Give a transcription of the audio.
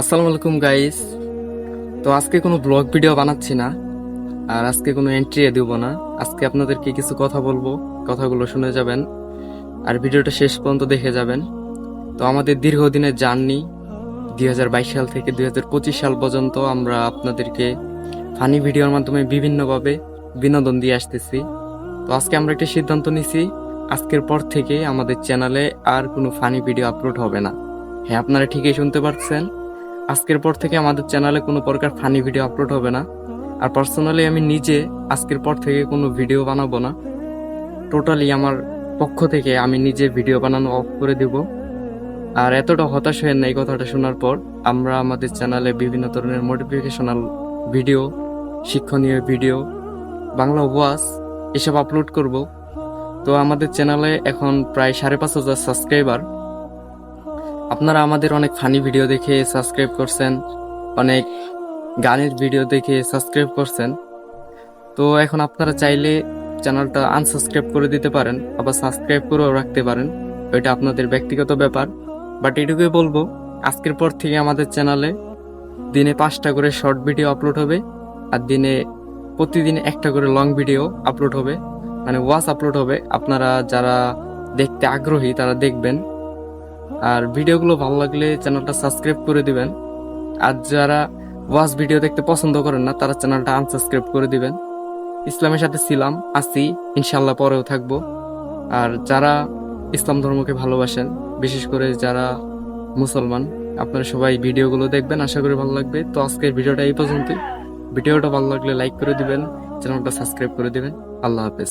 আসসালামু আলাইকুম গাইস তো আজকে কোনো ব্লগ ভিডিও বানাচ্ছি না, আর আজকে কোনো এন্ট্রি দেব না। আজকে আপনাদেরকে কিছু কথা বলব, কথাগুলো শুনে যাবেন, আর ভিডিওটা শেষ পর্যন্ত দেখে যাবেন। তো আমাদের দীর্ঘদিনের জার্নি, দুই হাজার বাইশ সাল থেকে দুই হাজার পঁচিশ সাল পর্যন্ত আমরা আপনাদেরকে ফানি ভিডিওর মাধ্যমে বিভিন্নভাবে বিনোদন দিয়ে আসতেছি। তো আজকে আমরা একটা সিদ্ধান্ত নিছি, আজকের পর থেকে আমাদের চ্যানেলে আর কোনো ফানি ভিডিও আপলোড হবে না। হ্যাঁ আপনারা ঠিকই শুনতে পারছেন। আজকের পর থেকে আমাদের চ্যানেলে কোনো প্রকার ফানি ভিডিও আপলোড হবে না। আর পার্সোনালি আমি নিজে আজকের পর থেকে কোনো ভিডিও বানাবো না। টোটালি আমার পক্ষ থেকে আমি নিজে ভিডিও বানানো অফ করে দিব। আর এতটা হতাশ হয়ে না এই কথাটা শোনার পর, আমরা আমাদের চ্যানেলে বিভিন্ন ধরনের মোটিভেশনাল ভিডিও শিক্ষণীয় ভিডিও বাংলা ওয়াজ এসব আপলোড করব। তো আমাদের চ্যানেলে এখন প্রায় সাড়ে পাঁচ হাজার সাবস্ক্রাইবার আপনারা আমাদের অনেক ফানি ভিডিও দেখে সাবস্ক্রাইব করছেন, অনেক গানের ভিডিও দেখে সাবস্ক্রাইব করছেন। তো এখন আপনারা চাইলে চ্যানেলটা আনসাবস্ক্রাইব করে দিতে পারেন, আবার সাবস্ক্রাইব করেও রাখতে পারেন। ওইটা আপনাদের ব্যক্তিগত ব্যাপার বাট এটুকুই বলব, আজকের পর থেকে আমাদের চ্যানেলে দিনে পাঁচটা করে শর্ট ভিডিও আপলোড হবে, আর দিনে প্রতিদিন একটা করে লং ভিডিও আপলোড হবে। মানে ওয়াচ আপলোড হবে। আপনারা যারা দেখতে আগ্রহী, তারা দেখবেন। আর ভিডিওগুলো ভালো লাগলে চ্যানেলটা সাবস্ক্রাইব করে দিবেন। আর যারা ওয়াচ ভিডিও দেখতে পছন্দ করেন না, তারা চ্যানেলটা আনসাবস্ক্রাইব করে দিবেন। ইসলামের সাথে ছিলাম, আছি ইনশাল্লাহ পরেও থাকব। আর যারা ইসলাম ধর্মকে ভালোবাসেন, বিশেষ করে যারা মুসলমান, আপনারা সবাই ভিডিওগুলো দেখবেন, আশা করি ভালো লাগবে। তো আজকের ভিডিওটা এই পর্যন্তই। ভিডিওটা ভালো লাগলে লাইক করে দিবেন, চ্যানেলটা সাবস্ক্রাইব করে দিবেন। আল্লাহ হাফেজ।